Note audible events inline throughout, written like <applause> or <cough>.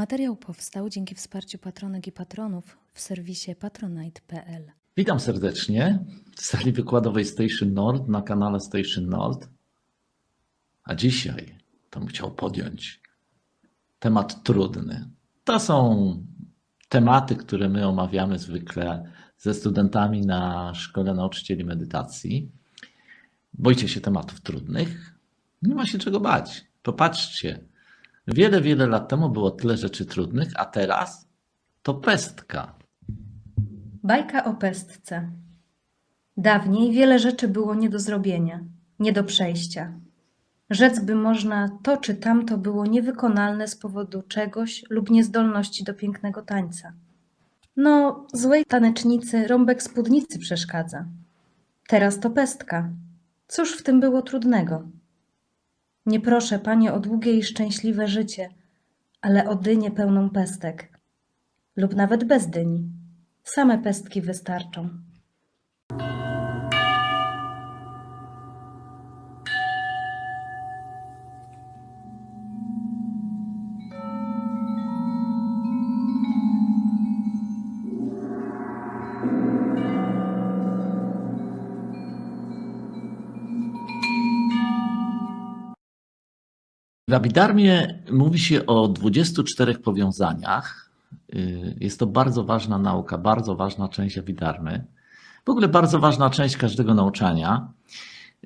Materiał powstał dzięki wsparciu patronek i patronów w serwisie patronite.pl. Witam serdecznie w sali wykładowej Station Nord na kanale Station Nord. A dzisiaj to chciał podjąć temat trudny. To są tematy, które my omawiamy zwykle ze studentami na Szkole Nauczycieli Medytacji. Boicie się tematów trudnych? Nie ma się czego bać. Popatrzcie. Wiele, wiele lat temu było tyle rzeczy trudnych, a teraz to pestka. Bajka o pestce. Dawniej wiele rzeczy było nie do zrobienia, nie do przejścia. Rzec by można, to czy tamto było niewykonalne z powodu czegoś lub niezdolności do pięknego tańca. No, złej tanecznicy rąbek spódnicy przeszkadza. Teraz to pestka. Cóż w tym było trudnego? Nie proszę, panie, o długie i szczęśliwe życie, ale o dynię pełną pestek. Lub nawet bez dyni. Same pestki wystarczą. W Abidarmie mówi się o 24 powiązaniach. Y, Jest to bardzo ważna nauka, bardzo ważna część Abidarmy. W ogóle bardzo ważna część każdego nauczania.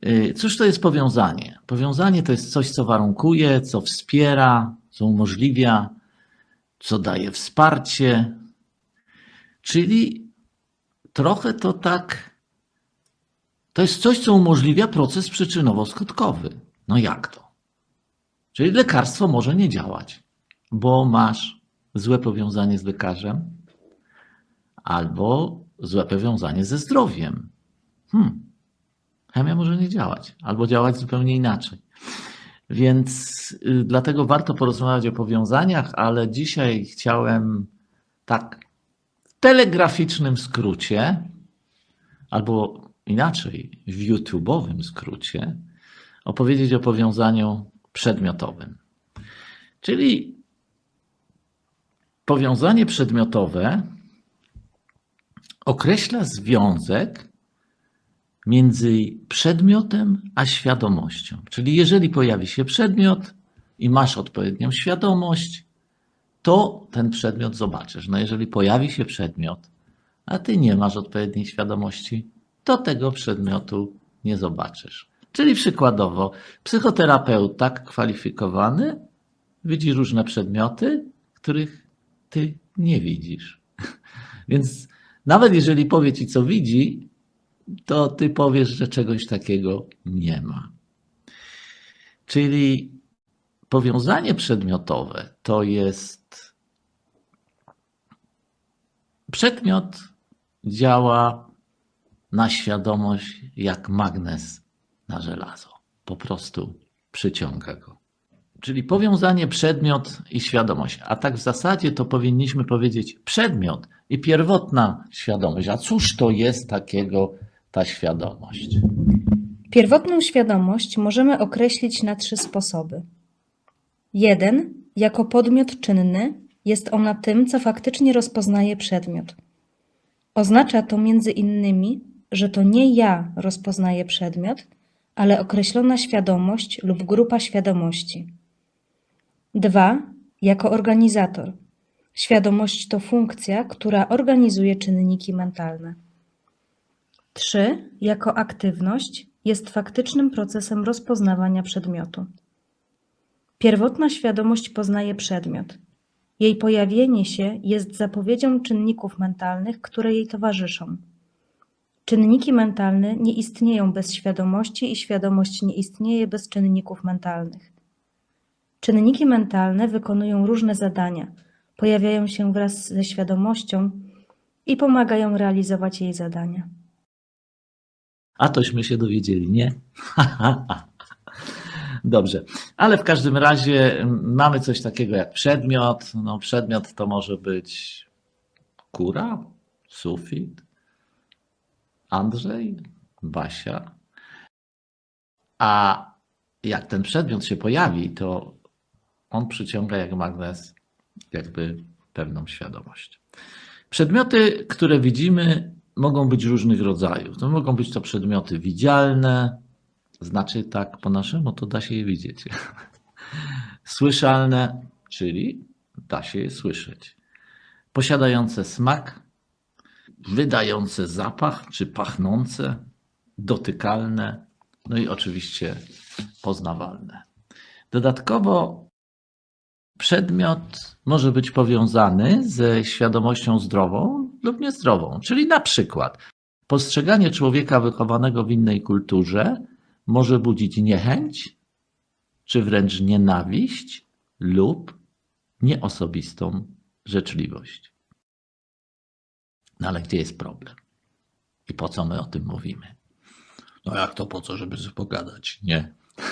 Y, Cóż to jest powiązanie? Powiązanie to jest coś, co warunkuje, co wspiera, co umożliwia, co daje wsparcie. Czyli trochę to tak. To jest coś, co umożliwia proces przyczynowo-skutkowy. No jak to? Czyli lekarstwo może nie działać, bo masz złe powiązanie z lekarzem albo złe powiązanie ze zdrowiem. Hmm. Chemia może nie działać, albo działać zupełnie inaczej. Więc y, dlatego warto porozmawiać o powiązaniach, ale dzisiaj chciałem tak w telegraficznym skrócie, albo inaczej, w YouTube'owym skrócie, opowiedzieć o powiązaniu przedmiotowym. Czyli powiązanie przedmiotowe określa związek między przedmiotem a świadomością. Czyli jeżeli pojawi się przedmiot i masz odpowiednią świadomość, to ten przedmiot zobaczysz. No jeżeli pojawi się przedmiot, a ty nie masz odpowiedniej świadomości, to tego przedmiotu nie zobaczysz. Czyli przykładowo, psychoterapeuta kwalifikowany widzi różne przedmioty, których ty nie widzisz. <laughs> Więc nawet jeżeli powie ci, co widzi, to ty powiesz, że czegoś takiego nie ma. Czyli powiązanie przedmiotowe to jest przedmiot działa na świadomość jak magnes na żelazo. Po prostu przyciąga go. Czyli powiązanie przedmiot i świadomość. A tak w zasadzie to powinniśmy powiedzieć przedmiot i pierwotna świadomość. A cóż to jest takiego ta świadomość? Pierwotną świadomość możemy określić na trzy sposoby. Jeden, jako podmiot czynny, jest ona tym, co faktycznie rozpoznaje przedmiot. Oznacza to między innymi, że to nie ja rozpoznaję przedmiot, ale określona świadomość lub grupa świadomości. Dwa, jako organizator. Świadomość to funkcja, która organizuje czynniki mentalne. Trzy, jako aktywność, jest faktycznym procesem rozpoznawania przedmiotu. Pierwotna świadomość poznaje przedmiot. Jej pojawienie się jest zapowiedzią czynników mentalnych, które jej towarzyszą. Czynniki mentalne nie istnieją bez świadomości i świadomość nie istnieje bez czynników mentalnych. Czynniki mentalne wykonują różne zadania, pojawiają się wraz ze świadomością i pomagają realizować jej zadania. A tośmy się dowiedzieli, nie? <laughs> Dobrze, ale w każdym razie mm, mamy coś takiego jak przedmiot. No, przedmiot to może być kura, sufit, Andrzej, Basia. A jak ten przedmiot się pojawi, to on przyciąga jak magnes jakby pewną świadomość. Przedmioty, które widzimy, mogą być różnych rodzajów. To mogą być to przedmioty widzialne, znaczy tak po naszemu, to da się je widzieć. <laughs> Słyszalne, czyli da się je słyszeć. Posiadające smak, wydające zapach, czy pachnące, dotykalne, no i oczywiście poznawalne. Dodatkowo przedmiot może być powiązany ze świadomością zdrową lub niezdrową, czyli na przykład postrzeganie człowieka wychowanego w innej kulturze może budzić niechęć, czy wręcz nienawiść lub nieosobistą życzliwość. No ale gdzie jest problem? I po co my o tym mówimy? No jak to po co, żeby pogadać? Nie. <laughs>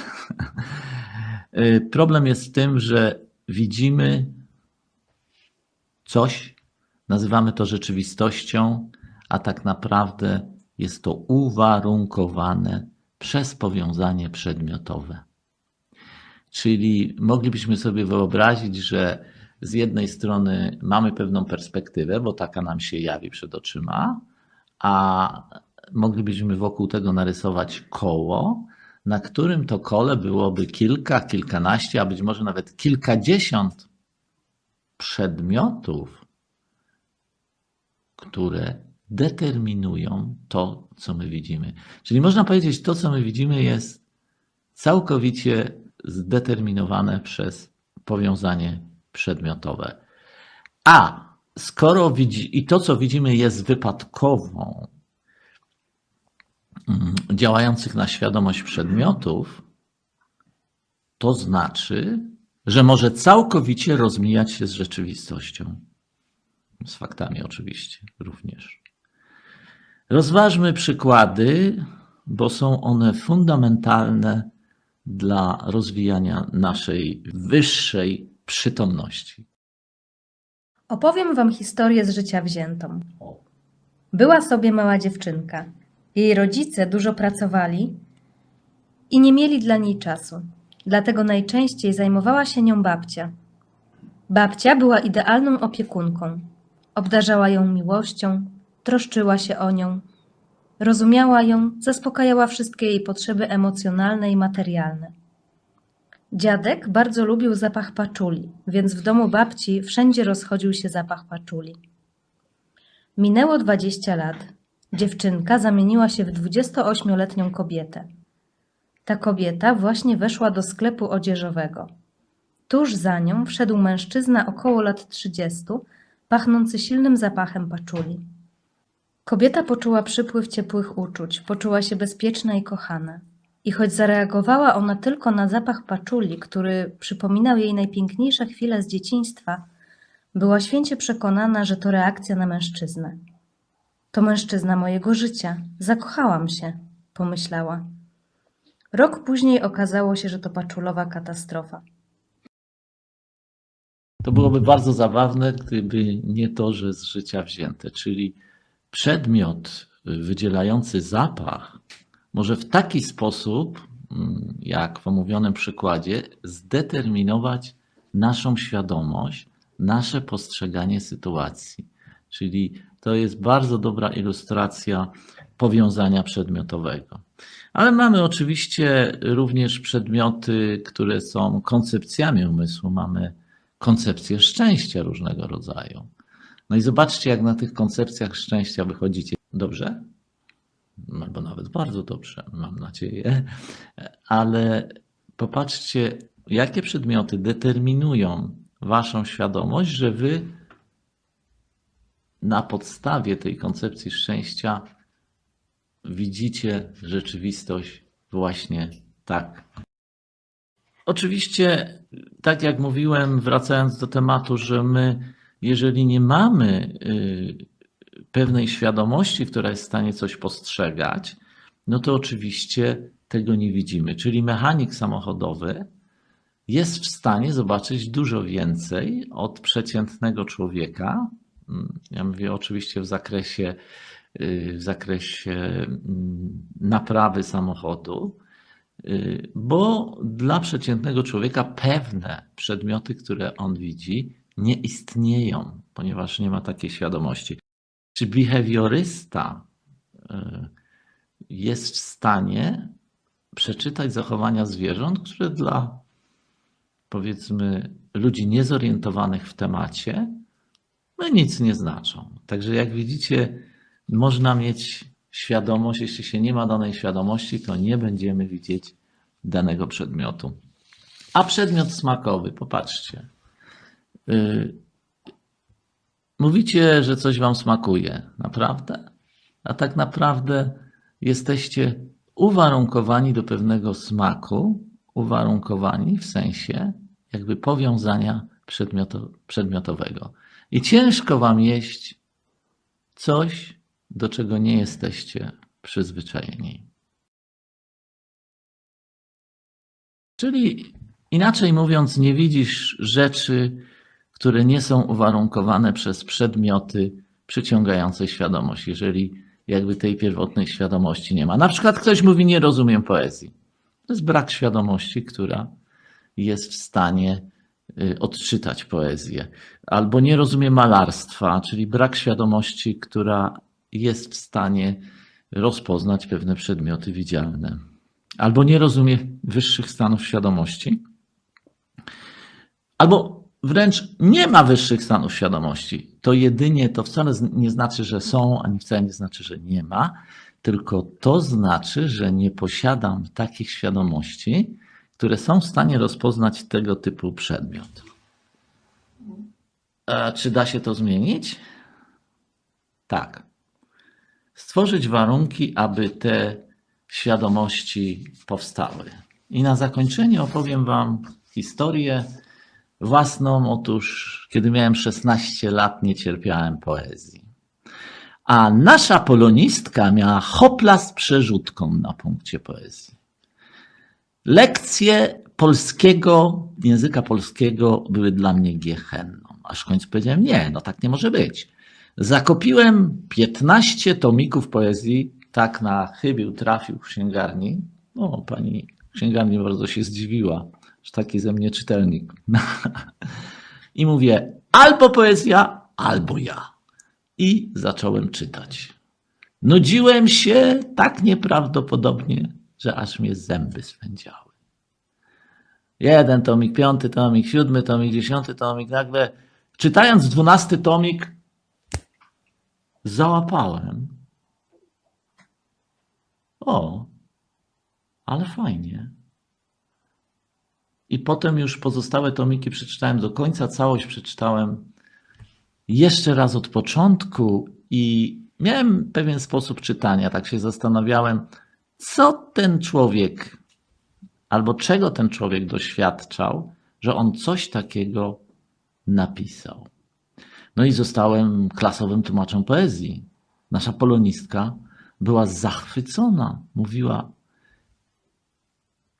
Y, problem jest w tym, że widzimy coś, nazywamy to rzeczywistością, a tak naprawdę jest to uwarunkowane przez powiązanie przedmiotowe. Czyli moglibyśmy sobie wyobrazić, że z jednej strony mamy pewną perspektywę, bo taka nam się jawi przed oczyma, a moglibyśmy wokół tego narysować koło, na którym to kole byłoby kilka, kilkanaście, a być może nawet kilkadziesiąt przedmiotów, które determinują to, co my widzimy. Czyli można powiedzieć, to, co my widzimy, jest całkowicie zdeterminowane przez powiązanie przedmiotowe. A skoro widzi, i to, co widzimy, jest wypadkową mm, działających na świadomość przedmiotów, to znaczy, że może całkowicie rozmijać się z rzeczywistością. Z faktami oczywiście również. Rozważmy przykłady, bo są one fundamentalne dla rozwijania naszej wyższej przytomności. Opowiem wam historię z życia wziętą. Była sobie mała dziewczynka. Jej rodzice dużo pracowali i nie mieli dla niej czasu. Dlatego najczęściej zajmowała się nią babcia. Babcia była idealną opiekunką. Obdarzała ją miłością, troszczyła się o nią, rozumiała ją, zaspokajała wszystkie jej potrzeby emocjonalne i materialne. Dziadek bardzo lubił zapach paczuli, więc w domu babci wszędzie rozchodził się zapach paczuli. Minęło 20 lat. Dziewczynka zamieniła się w 28-letnią kobietę. Ta kobieta właśnie weszła do sklepu odzieżowego. Tuż za nią wszedł mężczyzna około lat 30, pachnący silnym zapachem paczuli. Kobieta poczuła przypływ ciepłych uczuć, poczuła się bezpieczna i kochana. I choć zareagowała ona tylko na zapach paczuli, który przypominał jej najpiękniejsze chwile z dzieciństwa, była święcie przekonana, że to reakcja na mężczyznę. To mężczyzna mojego życia. Zakochałam się, pomyślała. Rok później okazało się, że to paczulowa katastrofa. To byłoby bardzo zabawne, gdyby nie to, że z życia wzięte, czyli przedmiot wydzielający zapach może w taki sposób, mm, jak w omówionym przykładzie, zdeterminować naszą świadomość, nasze postrzeganie sytuacji. Czyli to jest bardzo dobra ilustracja powiązania przedmiotowego. Ale mamy oczywiście również przedmioty, które są koncepcjami umysłu. Mamy koncepcje szczęścia różnego rodzaju. No i zobaczcie, jak na tych koncepcjach szczęścia wychodzicie. Dobrze? Albo nawet bardzo dobrze, mam nadzieję. Ale popatrzcie, jakie przedmioty determinują Waszą świadomość, że Wy na podstawie tej koncepcji szczęścia widzicie rzeczywistość właśnie tak. Oczywiście, tak jak mówiłem, wracając do tematu, że my, jeżeli nie mamy y, pewnej świadomości, która jest w stanie coś postrzegać, no to oczywiście tego nie widzimy. Czyli mechanik samochodowy jest w stanie zobaczyć dużo więcej od przeciętnego człowieka. Mm, Ja mówię oczywiście w zakresie, y, w zakresie mm, naprawy samochodu, y, bo dla przeciętnego człowieka pewne przedmioty, które on widzi, nie istnieją, ponieważ nie ma takiej świadomości. Czy behawiorysta y, jest w stanie przeczytać zachowania zwierząt, które dla powiedzmy ludzi niezorientowanych w temacie no nic nie znaczą. Także jak widzicie, można mieć świadomość, jeśli się nie ma danej świadomości, to nie będziemy widzieć danego przedmiotu. A przedmiot smakowy, popatrzcie. Mówicie, że coś wam smakuje. Naprawdę? A tak naprawdę jesteście uwarunkowani do pewnego smaku, uwarunkowani w sensie jakby powiązania przedmioto, przedmiotowego. I ciężko wam jeść coś, do czego nie jesteście przyzwyczajeni. Czyli inaczej mówiąc, nie widzisz rzeczy, które nie są uwarunkowane przez przedmioty przyciągające świadomość, jeżeli jakby tej pierwotnej świadomości nie ma. Na przykład ktoś mówi, nie rozumiem poezji. To jest brak świadomości, która jest w stanie y, odczytać poezję. Albo nie rozumie malarstwa, czyli brak świadomości, która jest w stanie rozpoznać pewne przedmioty widzialne. Albo nie rozumie wyższych stanów świadomości, albo wręcz nie ma wyższych stanów świadomości. To jedynie to wcale nie znaczy, że są, ani wcale nie znaczy, że nie ma, tylko to znaczy, że nie posiadam takich świadomości, które są w stanie rozpoznać tego typu przedmiot. A czy da się to zmienić? Tak. Stworzyć warunki, aby te świadomości powstały. I na zakończenie opowiem Wam historię własną. Otóż, kiedy miałem 16 lat, nie cierpiałem poezji. A nasza polonistka miała hopla z przerzutką na punkcie poezji. Lekcje polskiego, języka polskiego były dla mnie gehenną. Aż w końcu powiedziałem, nie, no tak nie może być. Zakopiłem 15 tomików poezji, tak na chybił trafił w księgarni. No, pani księgarni bardzo się zdziwiła, że taki ze mnie czytelnik. <laughs> I mówię, albo poezja, albo ja. I zacząłem czytać. Nudziłem się tak nieprawdopodobnie, że aż mnie zęby swędziały. Jeden tomik, piąty tomik, siódmy tomik, dziesiąty tomik. Nagle czytając dwunasty tomik, załapałem. O, ale fajnie. I potem już pozostałe tomiki przeczytałem do końca, całość przeczytałem jeszcze raz od początku i miałem pewien sposób czytania. Tak się zastanawiałem, co ten człowiek albo czego ten człowiek doświadczał, że on coś takiego napisał. No i zostałem klasowym tłumaczem poezji. Nasza polonistka była zachwycona. Mówiła,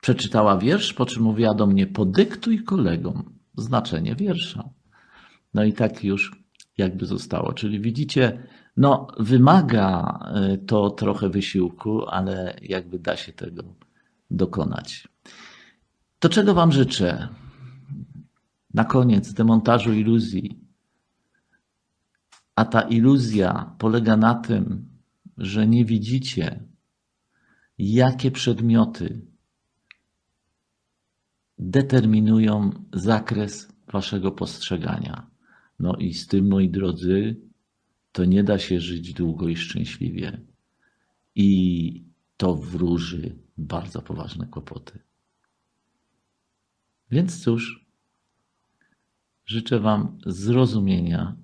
przeczytała wiersz, po czym mówiła do mnie, podyktuj kolegom znaczenie wiersza. No i tak już jakby zostało. Czyli widzicie, no wymaga y, to trochę wysiłku, ale jakby da się tego dokonać. To czego Wam życzę? Na koniec demontażu iluzji. A ta iluzja polega na tym, że nie widzicie, jakie przedmioty determinują zakres Waszego postrzegania. No i z tym, moi drodzy, to nie da się żyć długo i szczęśliwie. I to wróży bardzo poważne kłopoty. Więc cóż, życzę Wam zrozumienia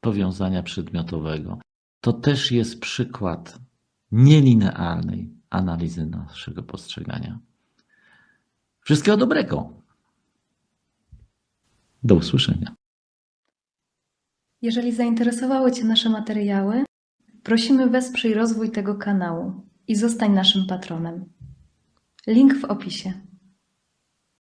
powiązania przedmiotowego. To też jest przykład nielinearnej analizy naszego postrzegania. Wszystkiego dobrego. Do usłyszenia. Jeżeli zainteresowały Cię nasze materiały, prosimy wesprzyj rozwój tego kanału i zostań naszym patronem. Link w opisie.